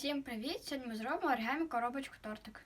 Всім привіт! Сьогодні ми зробимо оригамі коробочку тортик.